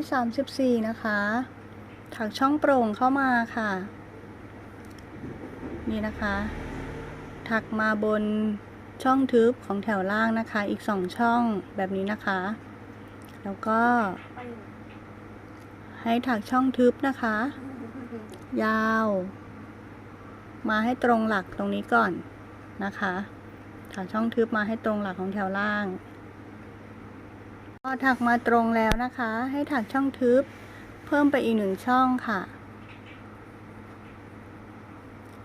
แถวที่ 34 นะคะถักช่องโปร่งเข้ามาค่ะ นี่นะคะ ถักมาบนช่องทึบของแถวล่างนะคะ อีกสองช่องแบบนี้นะคะ แล้วก็ ให้ถักช่องทึบนะคะ ยาว มาให้ตรงหลักตรงนี้ก่อนนะคะ ถักช่องทึบมาให้ตรงหลักของแถวล่าง พอถักมาตรงแล้วนะคะ ให้ถักช่องทึบ เพิ่มไปอีกหนึ่งช่องค่ะ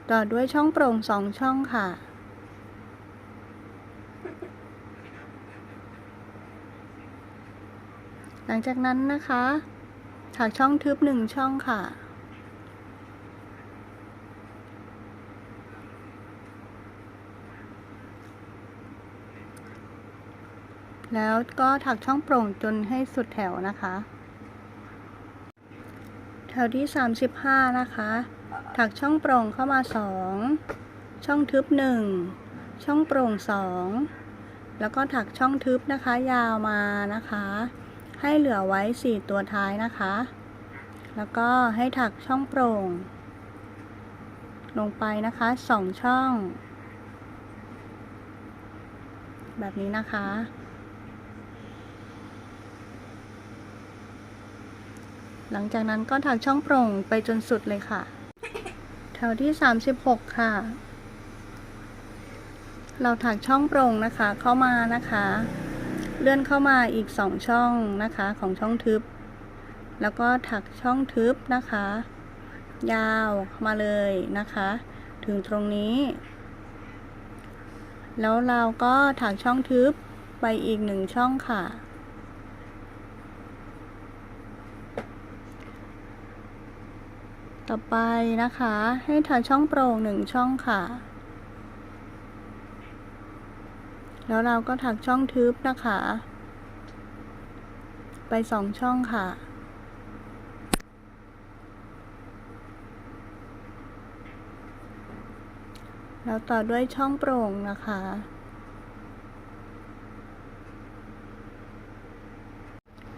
ต่อด้วยช่องโปร่งสองช่องค่ะ หลังจากนั้นนะคะ ถักช่องทึบหนึ่งช่องค่ะ แล้วก็ถักช่องโปร่งจนให้สุดแถวนะคะ แถวที่ 35 นะคะ ถักช่องโปร่งเข้ามา 2 ช่องทึบ 1 ช่องโปร่ง 2 แล้วก็ถักช่องทึบนะคะ ยาวมานะคะ ให้เหลือไว้ 4 ตัวท้ายนะคะ แล้วก็ให้ถักช่องโปร่ง ลงไปนะคะ 2 ช่อง แบบนี้นะคะ หลังจากนั้นก็ถักช่องโปร่งไปจนสุดเลยค่ะ แถวที่ 36 ค่ะ เราถักช่องโปร่งนะคะเข้ามานะคะ เลื่อนเข้ามาอีก 2 ช่องนะคะของช่องทึบ แล้วก็ถักช่องทึบนะคะ ยาวมาเลยนะคะ ถึงตรงนี้ แล้วเราก็ถักช่องทึบไปอีกหนึ่งช่องค่ะ ต่อไปนะคะ ให้ถักช่องโปร่งหนึ่งช่องค่ะ แล้วเราก็ถักช่องทึบนะคะ ไปสองช่องค่ะแล้วต่อด้วยช่องโปร่งนะคะ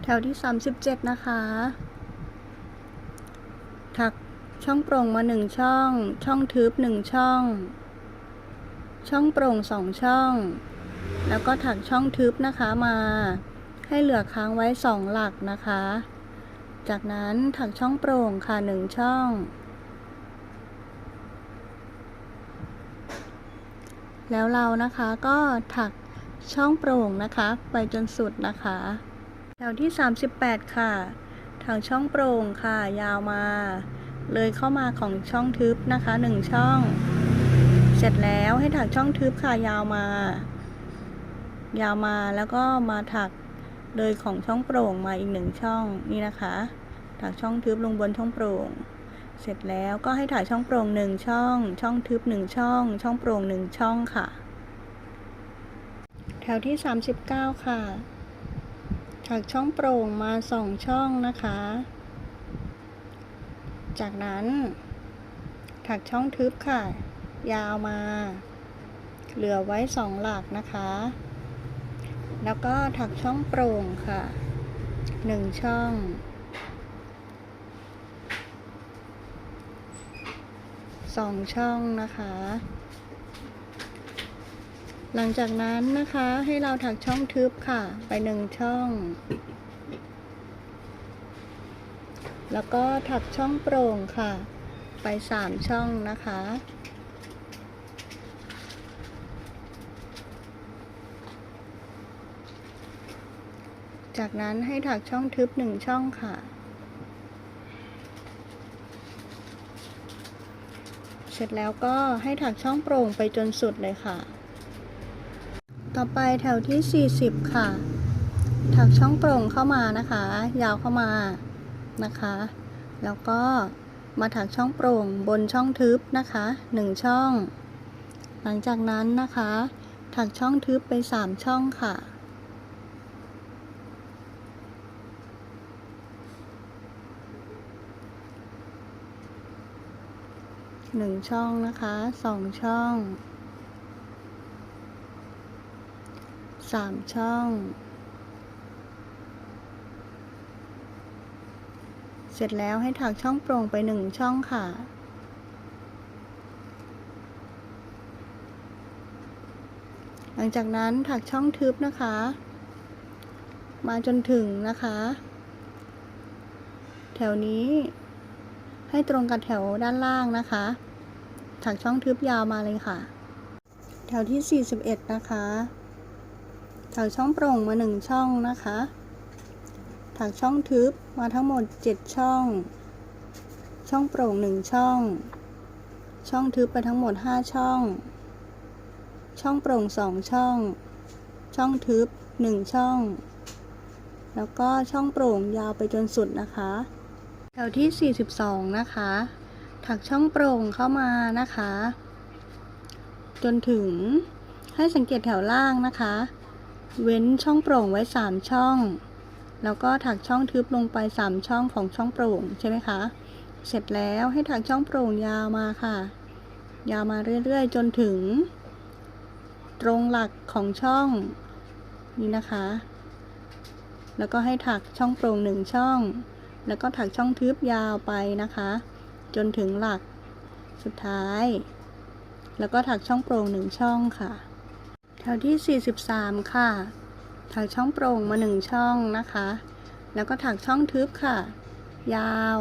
แถวที่ 37 นะคะ ช่องโปร่งมาหนึ่งช่อง ช่องทึบหนึ่งช่อง ช่องโปร่งสองช่อง แล้วก็ถักช่องทึบนะคะมา ให้เหลือค้างไว้สองหลักนะคะ จากนั้นถักช่องโปร่งค่ะหนึ่งช่อง แล้วเรานะคะก็ถักช่องโปร่งนะคะ ไปจนสุดนะคะแถวที่ 38 ค่ะถักช่องโปร่งค่ะ ยาวมา เลยเข้ามาของช่องทึบนะคะหนึ่งช่อง เสร็จแล้วให้ถักช่องทึบค่ะยาวมา ยาวมาแล้วก็มาถักเลยของช่องโปร่งมาอีกหนึ่งช่องนี่นะคะ ถักช่องทึบลงบนช่องโปร่ง เสร็จแล้วก็ให้ถ่ายช่องโปร่งหนึ่งช่อง ช่องทึบหนึ่งช่อง ช่องโปร่งหนึ่งช่องค่ะ แถวที่ 39 ค่ะ ถักช่องโปร่งมาสองช่องนะคะ จากนั้น ถักช่องทึบค่ะ ยาวมา เหลือไว้สองหลักนะคะ แล้วก็ถักช่องโปร่งค่ะหนึ่งช่อง สองช่องนะคะ หลังจากนั้นนะคะให้เราถักช่องทึบค่ะ ไปหนึ่งช่อง แล้วก็ถักช่องโปร่งค่ะ ไปสามช่องนะคะ จากนั้นให้ถักช่องทึบหนึ่งช่องค่ะ เสร็จแล้วก็ให้ถักช่องโปร่งไปจนสุดเลยค่ะ ต่อไปแถวที่ 40 ค่ะ ถักช่องโปร่งเข้ามานะคะ ยาวเข้ามา นะคะ แล้วก็มาถักช่องโปร่งบนช่องทึบนะคะ1ช่อง หลังจากนั้นนะคะ ถักช่องทึบไป 3 ช่องค่ะ หนึ่งช่องนะคะสองช่องสามช่อง เสร็จแล้วให้ถักช่องโปร่งไปหนึ่งช่องค่ะ หลังจากนั้นถักช่องทึบนะคะ มาจนถึงนะคะ แถวนี้ให้ตรงกับแถวด้านล่างนะคะ ถักช่องทึบยาวมาเลยค่ะ แถวที่ 41 นะคะ ถักช่องโปร่งมา1ช่องนะคะ ถักช่องทึบมาทั้งหมด 7 ช่อง ช่องโปร่ง 1 ช่อง ช่องทึบไปทั้งหมด 5 ช่อง ช่องโปร่ง 2 ช่อง ช่องทึบ 1 ช่อง แล้วก็ช่องโปร่งยาวไปจนสุดนะคะ แถวที่ 42 นะคะ ถักช่องโปร่งเข้ามานะคะ จนถึงให้สังเกตแถวล่างนะคะ เว้นช่องโปร่งไว้ 3 ช่อง แล้วก็ถักช่องทึบลงไป 3 ช่องของช่องโปร่งใช่ไหมคะ เสร็จแล้วให้ถักช่องโปร่งยาวมาค่ะ ยาวมาเรื่อยๆ จนถึง ตรงหลักของช่องนี้นะคะ แล้วก็ให้ถักช่องโปร่งหนึ่งช่อง แล้วก็ถักช่องทึบยาวไปนะคะ จนถึงหลักสุดท้าย แล้วก็ถักช่องโปร่งหนึ่งช่องค่ะ แถวที่ 43 ค่ะ ถักช่องโปร่งมาหนึ่งช่องนะคะ แล้วก็ถักช่องทึบค่ะ ยาว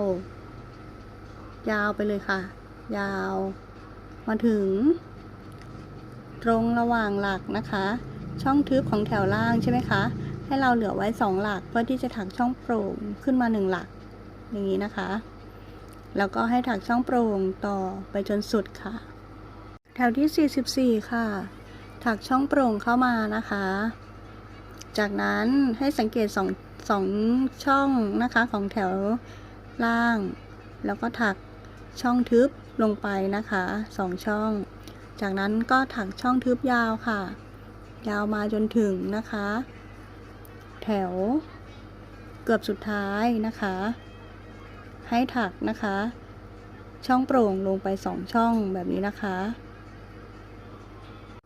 ยาวไปเลยค่ะ ยาว มาถึง ตรงระหว่างหลักนะคะ ช่องทึบของแถวล่างใช่ไหมคะ ให้เราเหลือไว้สองหลักเพื่อที่จะถักช่องโปร่งขึ้นมาหนึ่งหลัก อย่างนี้นะคะ แล้วก็ให้ถักช่องโปร่งต่อไปจนสุดค่ะ แถวที่ 44 ค่ะ ถักช่องโปร่งเข้ามานะคะ จากนั้นให้สังเกตสองสองช่องนะคะของแถวล่าง แล้วก็ถักช่องทึบลงไปนะคะสองช่อง จากนั้นก็ถักช่องทึบยาวค่ะ ยาวมาจนถึงนะคะ แถวเกือบสุดท้ายนะคะ ให้ถักนะคะ ช่องโปร่งลงไปสองช่องแบบนี้นะคะ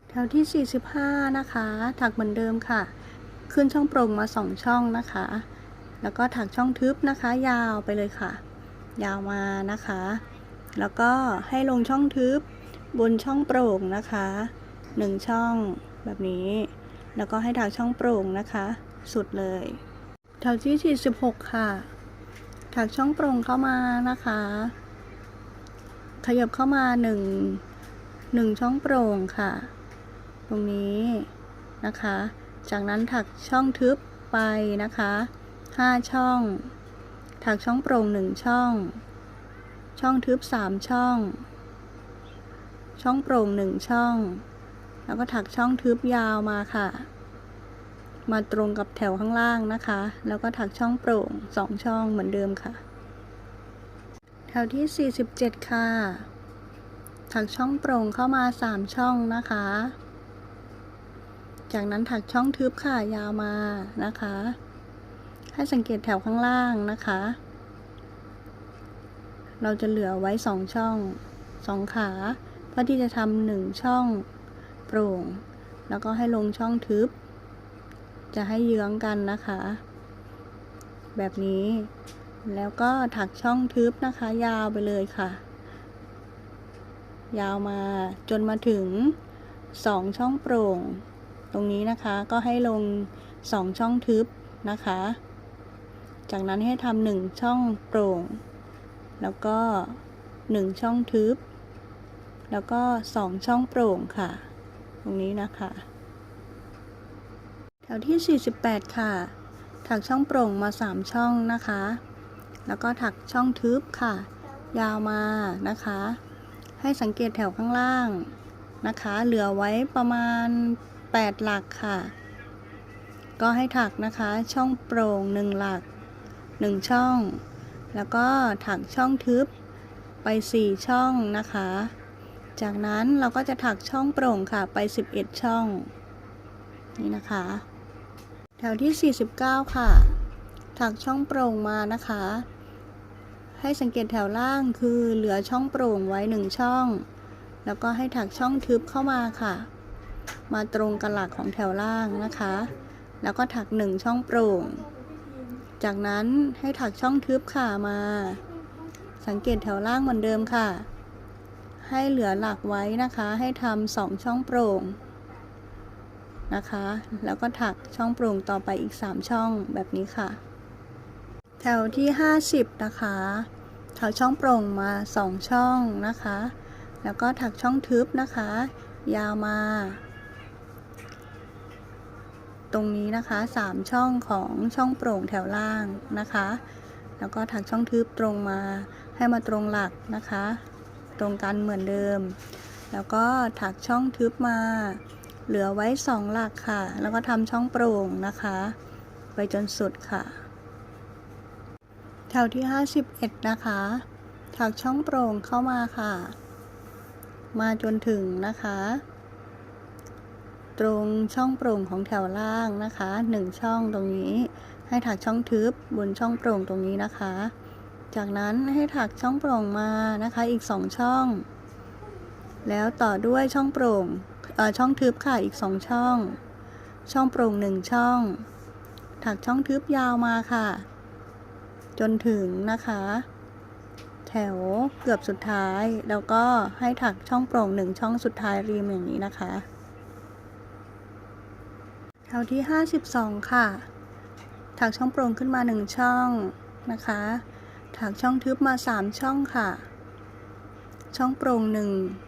แถวที่ 45 นะคะ ถักเหมือนเดิมค่ะ ขึ้นช่องโปร่งมาสองช่องนะคะ แล้วก็ถักช่องทึบนะคะ ยาวไปเลยค่ะ ยาวมานะคะ แล้วก็ให้ลงช่องทึบบนช่องโปร่งนะคะหนึ่งช่องแบบนี้ แล้วก็ให้ถักช่องโปร่งนะคะ สุดเลยแถวที่ 46 ค่ะ ถักช่องโปร่งเข้ามานะคะ ขยับเข้ามาหนึ่งหนึ่งช่องโปร่งค่ะ ตรงนี้นะคะ จากนั้นถักช่องทึบไปนะคะห้าช่อง ถักช่องโปร่งหนึ่งช่อง ช่องทึบสามช่อง ช่องโปร่งหนึ่งช่อง แล้วก็ถักช่องทึบยาวมาค่ะ มาตรงกับแถวข้างล่างนะคะ แล้วก็ถักช่องโปร่งสองช่องเหมือนเดิมค่ะ แถวที่ 47 ค่ะ ถักช่องโปร่งเข้ามา 3 ช่องนะคะ จากนั้นถักช่องทึบค่ะยาวมานะคะ ให้สังเกตแถวข้างล่างนะคะ เราจะเหลือไว้2ช่อง2ขาเพื่อที่จะทำหนึ่งช่องโปร่ง แล้วก็ให้ลงช่องทึบ จะให้เยื้องกันนะคะ แบบนี้แล้วก็ถักช่องทึบนะคะ ยาวไปเลยค่ะ ยาวมาจนมาถึง2ช่องโปร่ง ตรงนี้นะคะก็ให้ลง 2 ช่องทึบนะคะ จากนั้นให้ทำหนึ่งช่องโปร่ง แล้วก็ 1 ช่องทึบ แล้วก็ 2 ช่องโปร่งค่ะ ตรงนี้นะคะ แถวที่ 48 ค่ะ ถักช่องโปร่งมา 3 ช่องนะคะ แล้วก็ถักช่องทึบค่ะ ยาวมานะคะ ให้สังเกตแถวข้างล่างนะคะ เหลือไว้ประมาณ 8 หลักค่ะ ก็ให้ถักนะคะช่องโปร่ง 1 หลัก 1 ช่อง แล้วก็ถักช่องทึบไป 4 ช่องนะคะ จากนั้นเราก็จะถักช่องโปร่งค่ะไป 11 ช่อง นี่นะคะ แถวที่ 49 ค่ะ ถักช่องโปร่งมานะคะ ให้สังเกตแถวล่างคือเหลือช่องโปร่งไว้หนึ่งช่อง แล้วก็ให้ถักช่องทึบเข้ามาค่ะ มาตรงกับหลักของแถวล่างนะคะ แล้วก็ถักหนึ่งช่องโปร่ง จากนั้นให้ถักช่องทึบค่ะมา สังเกตแถวล่างเหมือนเดิมค่ะ ให้เหลือหลักไว้นะคะ ให้ทำสองช่องโปร่งนะคะ แล้วก็ถักช่องโปร่งต่อไปอีก 3 ช่องแบบนี้ค่ะ แถวที่ 50 นะคะถักช่องโปร่งมา 2 ช่องนะคะ แล้วก็ถักช่องทึบนะคะ ยาวมา ตรงนี้นะคะ 3 ช่องของช่องโปร่งแถวล่างนะคะ แล้วก็ถักช่องทึบตรงมาให้มาตรงหลักนะคะ ตรงกันเหมือนเดิม แล้วก็ถักช่องทึบมา เหลือไว้ 2 หลักค่ะ แล้วก็ทำช่องโปร่งนะคะ ไปจนสุดค่ะแถวที่ 51 นะคะ ถักช่องโปร่งเข้ามาค่ะ มาจนถึงนะคะ ตรงช่องโปร่งของแถวล่างนะคะหนึ่งช่องตรงนี้ ให้ถักช่องทึบบนช่องโปร่งตรงนี้นะคะ จากนั้นให้ถักช่องโปร่งมานะคะอีกสองช่อง แล้วต่อด้วยช่องโปร่งเอ่อช่องทึบค่ะอีกสองช่อง ช่องโปร่งหนึ่งช่อง ถักช่องทึบยาวมาค่ะ จนถึงนะคะแถวเกือบสุดท้าย แล้วก็ให้ถักช่องโปร่งหนึ่งช่องสุดท้ายริมอย่างนี้นะคะ แถวที่ 52 ค่ะ ถักช่องโปร่งขึ้นมา 1 ช่องนะคะ ถักช่องทึบมา 3 ช่องค่ะ ช่องโปร่ง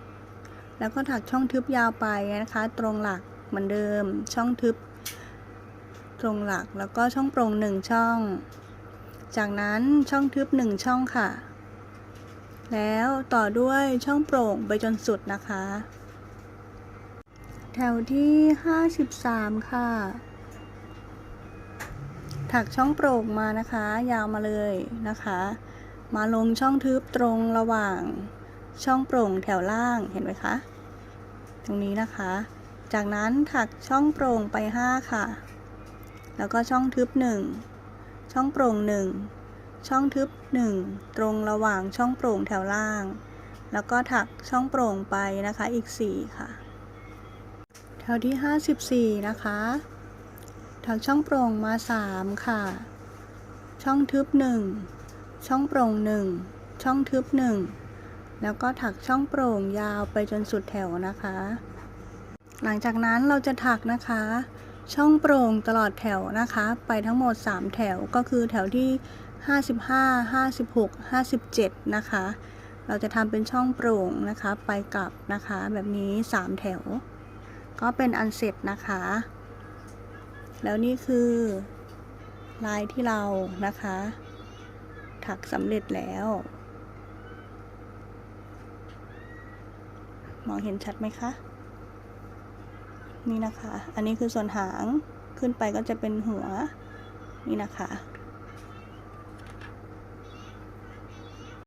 1 แล้วก็ถักช่องทึบยาวไปนะคะ ตรงหลักเหมือนเดิม ช่องทึบ ตรงหลัก แล้วก็ช่องโปร่ง 1 ช่อง จากนั้นช่องทึบ 1 ช่องค่ะ แล้วต่อด้วยช่องโปร่งไปจนสุดนะคะ แถวที่ 53 ค่ะ ถักช่องโปร่งมานะคะ ยาวมาเลยนะคะ มาลงช่องทึบตรงระหว่างช่องโปร่งแถวล่างเห็นไหมคะ ตรงนี้นะคะ จากนั้นถักช่องโปร่งไป 5 ค่ะ แล้วก็ช่องทึบ 1 ช่องโปร่ง 1 ช่องทึบ 1 ตรงระหว่างช่องโปร่งแถวล่าง แล้วก็ถักช่องโปร่งไปนะคะอีก 4 ค่ะ แถวที่ 54 นะคะถักช่องโปร่งมา 3 ค่ะ ช่องทึบ 1 ช่องโปร่ง 1 ช่องทึบ 1 แล้วก็ถักช่องโปร่งยาวไปจนสุดแถวนะคะ หลังจากนั้นเราจะถักนะคะ ช่องโปร่งตลอดแถวนะคะ ไปทั้งหมด 3 แถวก็คือแถวที่ 55 56 57 นะคะ เราจะทำเป็นช่องโปร่งนะคะ ไปกลับนะคะ แบบนี้ 3 แถว ก็เป็นอันเสร็จนะคะ แล้วนี่คือลายที่เรานะคะ ถักสำเร็จแล้ว มองเห็นชัดไหมคะ นี่นะคะ อันนี้คือส่วนหางขึ้นไปก็จะเป็นหัว นี่นะคะ